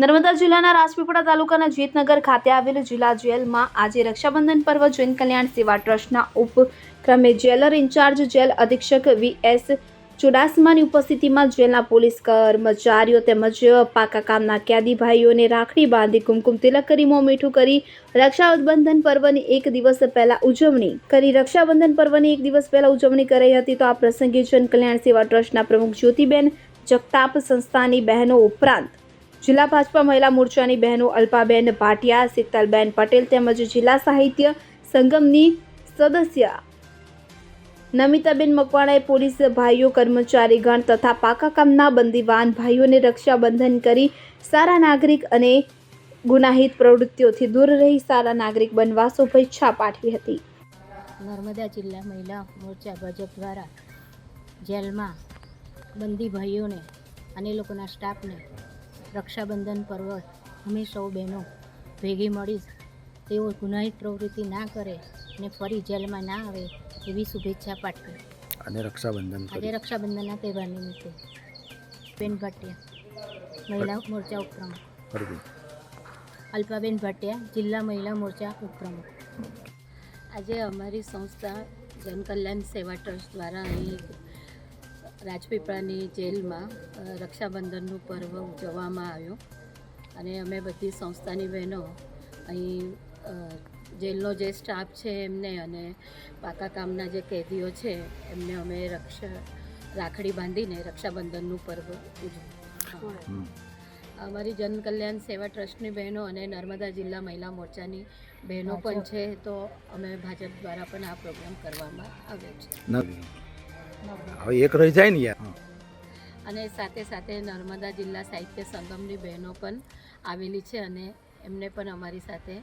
નર્મદા જિલ્લાના રાજપીપળા તાલુકાના જીતનગર ખાતે આવેલ જિલ્લા જેલમાં આજે રક્ષાબંધન પર્વ, જૈન કલ્યાણ સેવા ટ્રસ્ટના ઉપક્રમે જેલર ઇન્ચાર્જ જેલ અધિક્ષક વી એસ ચુડાસમાની ઉપસ્થિતિમાં જેલના પોલીસ કર્મચારીઓ તેમજ પાકા કામના કેદી ભાઈઓને રાખડી બાંધી કુમકુમ તિલક કરી, મોં મીઠું કરી રક્ષાબંધન પર્વની એક દિવસ પહેલા ઉજવણી કરી. રક્ષાબંધન પર્વની એક દિવસ પહેલા ઉજવણી કરાઈ હતી તો આ પ્રસંગે જન કલ્યાણ સેવા ટ્રસ્ટના પ્રમુખ જ્યોતિબેન જગતાપ સંસ્થાની બહેનો ઉપરાંત જિલ્લા ભાજપા મહિલા મોરચાની બહેનો અલ્પાબેન ભાટિયા, શીતલબેન પટેલ તેમજ જિલ્લા સાહિત્ય સંગમની સદસ્ય નમિતાબેન મકવાણાએ પોલીસ ભાઈઓ, કર્મચારીગણ તથા પાકા કામના બંદીવાન ભાઈઓને રક્ષાબંધન કરી સારા નાગરિક અને ગુનાહિત પ્રવૃત્તિઓથી દૂર રહી સારા નાગરિક બનવા શુભેચ્છા પાઠવી હતી. નર્મદા જિલ્લા મહિલા મોરચા ભાજપ દ્વારા જેલમાં બંદી ભાઈઓને અને લોકોના સ્ટાફને રક્ષાબંધન પર્વ અમે સૌ બહેનો ભેગી મળી તેઓ ગુનાહિત પ્રવૃત્તિ ના કરે અને ફરી જેલમાં ના આવે એવી શુભેચ્છા પાઠવી. અને રક્ષાબંધન આજે રક્ષાબંધનના તહેવાર નિમિત્તે બેન ભાટિયા મહિલા મોરચા ઉપપ્રમુખ અલ્પાબેન ભાટિયા જિલ્લા મહિલા મોરચા ઉપપ્રમુખ આજે અમારી સંસ્થા જનકલ્યાણ સેવા ટ્રસ્ટ દ્વારા અહીં રાજપીપળાની જેલમાં રક્ષાબંધનનું પર્વ ઉજવવામાં આવ્યો. અને અમે બધી સંસ્થાની બહેનો અહીં જેલનો જે સ્ટાફ છે એમને અને પાકા કામના જે કેદીઓ છે એમને અમે રક્ષા રાખડી બાંધીને રક્ષાબંધનનું પર્વ ઉજવ્યું હમ. અમારી જનકલ્યાણ સેવા ટ્રસ્ટની બહેનો અને નર્મદા જિલ્લા મહિલા મોરચાની બહેનો પણ છે તો અમે ભાજપ દ્વારા પણ આ પ્રોગ્રામ કરવામાં આવ્યો છે. હવે એક રહી જાય ને અને સાથે સાથે નર્મદા જિલ્લા સાહિત્ય સંગમની બહેનો પણ આવેલી છે અને એમને પણ અમારી સાથે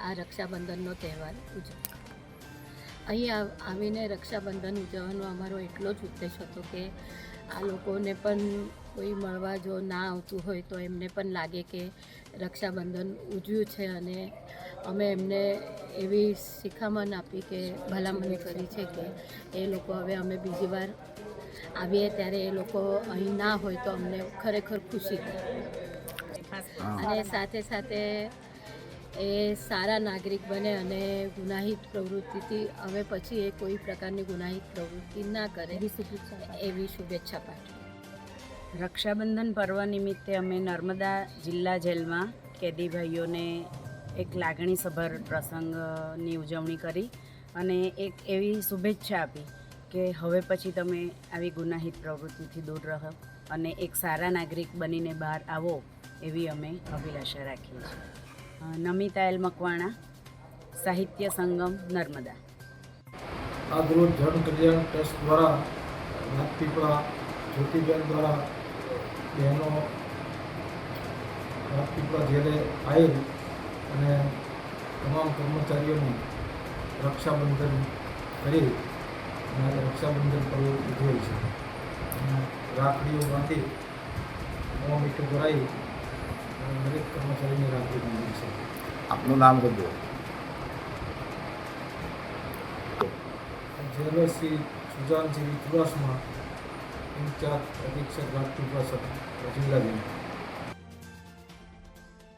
આ રક્ષાબંધનનો તહેવાર ઉજવ્યો અહીં આવ- આવીને રક્ષાબંધન ઉજવવાનો અમારો એટલો જ ઉદ્દેશ હતો કે આ લોકોને પણ કોઈ મળવા જો ના આવતું હોય તો એમને પણ લાગે કે રક્ષાબંધન ઉજવ્યું છે અને અમે એમને એવી શિખામણ આપી કે ભલામણ કરી છે કે એ લોકો હવે અમે બીજી વાર આવીએ ત્યારે એ લોકો અહીં ના હોય તો અમને ખરેખર ખુશી થાય. અને સાથે સાથે એ સારા નાગરિક બને અને ગુનાહિત પ્રવૃત્તિથી હવે પછી એ કોઈ પ્રકારની ગુનાહિત પ્રવૃત્તિ ના કરે એવી શુભેચ્છા પાઠવી. રક્ષાબંધન પર્વ નિમિત્તે અમે નર્મદા જિલ્લા જેલમાં કેદી ભાઈઓને એક લાગણીસભર પ્રસંગની ઉજવણી કરી અને એક એવી શુભેચ્છા આપી કે હવે પછી તમે આવી ગુનાહિત પ્રવૃત્તિથી દૂર રહો અને એક સારા નાગરિક બનીને બહાર આવો એવી અમે અભિલાષા રાખીએ છીએ. નમિતા એલ મકવાણા, સાહિત્ય સંગમ, નર્મદા. આજરોજ જન કલ્યાણ ટ્રસ્ટ દ્વારા રાજપીપળા જ્યોતિબેન દ્વારા બહેનો રાજપીપળા જ્યારે આવેલ અને તમામ કર્મચારીઓની રક્ષાબંધન કરી અને રક્ષાબંધન પર્વ ઉજવે છે. અને રાખડીઓ બાંધી મોં મીઠું ભરાઈ અને દરેક કર્મચારીને રાખડી બાંધી છે. આપનું નામ બધું જેલર શ્રી સુજાનસિંહ ચુડાસમા ઇન્ચાર્જ અધિક્ષક રાજપીપળા જિલ્લા જિલ્લા જેલ